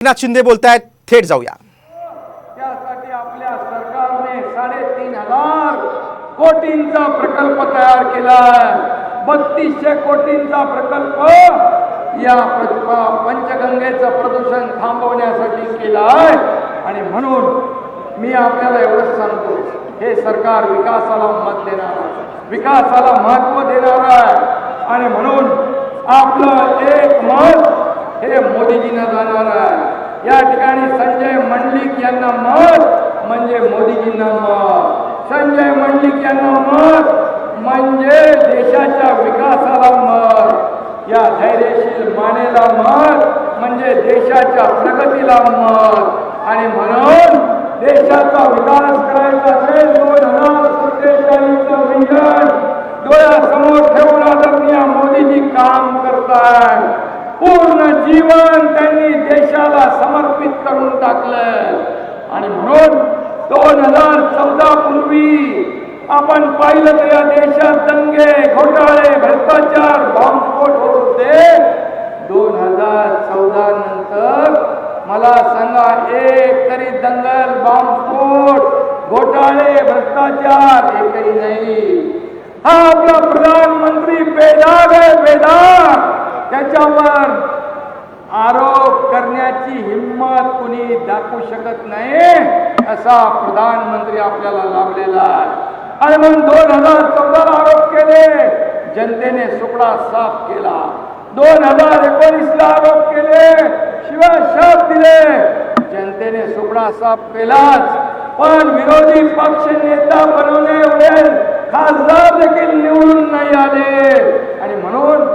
एकनाथ शिंदे बोलतायत थेट जाऊया. त्यासाठी आपल्या सरकारने साडेतीन हजार कोटींचा प्रकल्प तयार केला बत्तीसशे कोटींचा प्रकल्प या पंचगंगेचं प्रदूषण थांबवण्यासाठी केलाय आणि म्हणून मी आपल्याला एवढंच सांगतो हे सरकार विकासाला मत देणार आहे. विकासाला महत्त्व देणार आहे. आणि म्हणून आपलं एक मत हे मोदीजींना जाणार आहे या ठिकाणी संजय मंडलिक यांना मत म्हणजे मोदीजींना मत. संजय मंडलिक यांना मत म्हणजे देशाच्या विकासाला मत. या धैर्यशील मानेला मत म्हणजे देशाच्या प्रगतीला मत. आणि म्हणून देशाचा विकास करायचा असेल दोन हजार सत्तेचाळीसचं विजन डोळ्यासमोर ठेवून आदरणीय मोदीजी काम करतात पूर्ण जीवन त्यांनी देशाला समर्पित करून टाकलं आणि म्हणून दोन हजार चौदा पूर्वी आपण पाहिलं तर या देशात दंगे घोटाळे भ्रष्टाचार बॉम्बस्फोट होत होते. दोन हजार चौदा नंतर मला सांगा एक तरी दंगल बॉम्बस्फोट घोटाळे भ्रष्टाचार एकही नाही. हा आपला प्रधानमंत्री बेदाग आहे बेदाग. त्याच्यावर आरोप करण्याची हिंमत कुणी दाखवू शकत नाही असा प्रधानमंत्री आपल्याला लाभलेला आहे. आणि म्हणून दोन हजार चौदाला आरोप केले जनतेने सुकडा साफ केला. दोन हजार एकोणीसला आरोप केले शिवाय शाप दिले. जनतेने सुकडा साफ केलाच पण विरोधी पक्ष नेता बनवणे एवढे खासदार देखील निवडून नाही आले. आणि म्हणून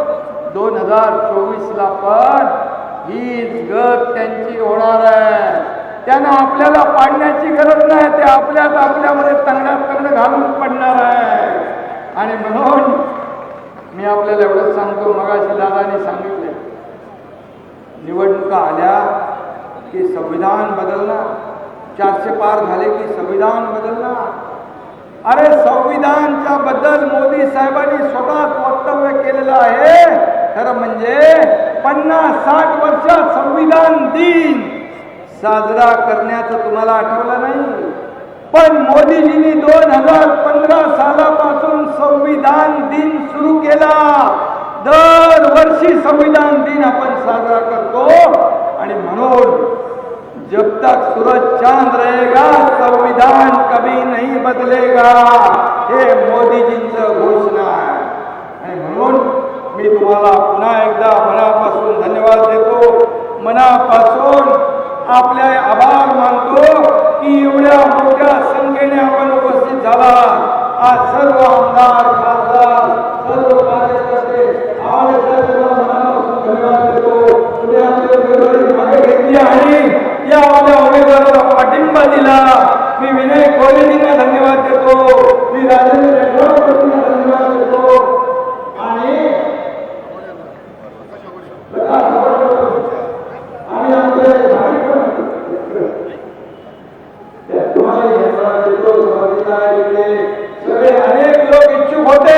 दोन हजार चोवीस ला पण हीच गत त्यांची होणार आहे. त्यांना आपल्याला पाडण्याची गरज नाही ते आपल्यात आपल्यामध्ये तंगड्यात तंगड घालून पडणार आहे. आणि म्हणून मी आपल्याला एवढंच सांगतो मगाशी दादाने सांगितले निवडणुका आल्या की संविधान बदलणार चारशे पार झाले की संविधान बदलणार अरे संविधानच्या बद्दल मोदी साहेबांनी स्वतःच वक्तव्य केलेलं आहे. खरं म्हणजे पन्नास साठ वर्षात संविधान दिन साजरा करण्याचं तुम्हाला आठवलं नाही? पण मोदीजींनी दोन हजार पंधरा सालापासून संविधान दिन सुरू केला. दरवर्षी संविधान दिन आपण साजरा करतो. आणि म्हणून जब तक सूरज चांद रहेगा संविधान कभी नहीं बदलेगा. हे मोदीजींचं मनापासून आपल्या आभार मानतो की एवढ्या मोठ्या संख्येने आपण उपस्थित झाला. आज सर्व आमदार खासदार सर्व कार्यकर्ते पाठिंबा दिला. मी विनय कोहलींना धन्यवाद देतो. मी राजेंद्र रेड्डींना धन्यवाद देतो. आणि होता है जितने सवेरे अनेक लोग इच्छुक होते